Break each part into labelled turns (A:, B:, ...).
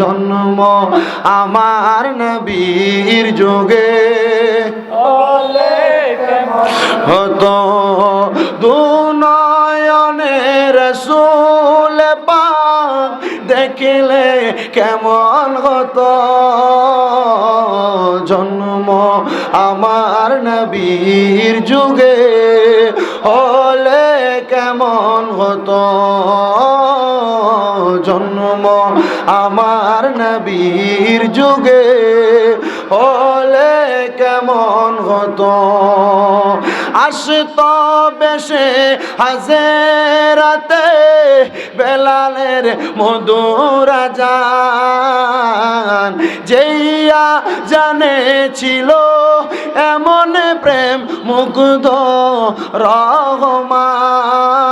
A: জন্ম আমার নবীর যুগে। হতো দু নয়নের সুল দেখিলে কেমন হতো? জন্ম আমার নবীর যুগে হলে কেমন হতো? জন্ম আমার নবীর যুগে। হলে কেমন হতো? আসত বেশে হাজেরাতে বেলালের মধুরা যান যেইয়া জানেছিল এমন প্রেম মুগ্ধ রহমান।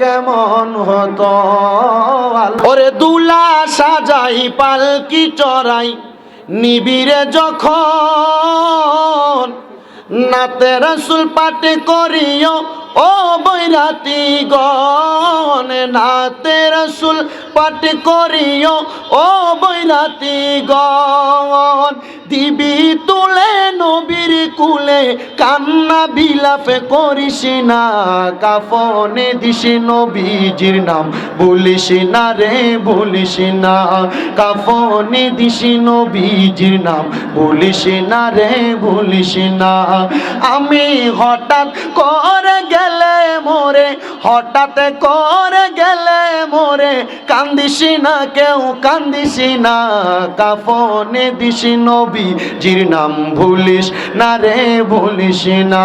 A: কেমন হতো? ওরে দুলা সাজাই, পালকি চড়াই নিবিরে যখন নাতে রসুল পাটে করিও, ও বৈরাতি গণ নাতে রসুল পাটে করিও, ও বৈরাতি গণ দিবি তুলে কুলে কান্না বিলাপে করিস না, কাফনে দিস নবীজির নাম। বলিস না রে, বলিস না, কাফনে দিস নবীজির নাম। বলিস না রে, বলিস না, আমি হঠাৎ করে গেলে মোরে, হঠাৎ করে গেলে মোরে কান্দিসি না কেউ, কান্দিসি না, কাফনে দিসি নবী, জির নাম ভুলিস না রে, ভুলিস না।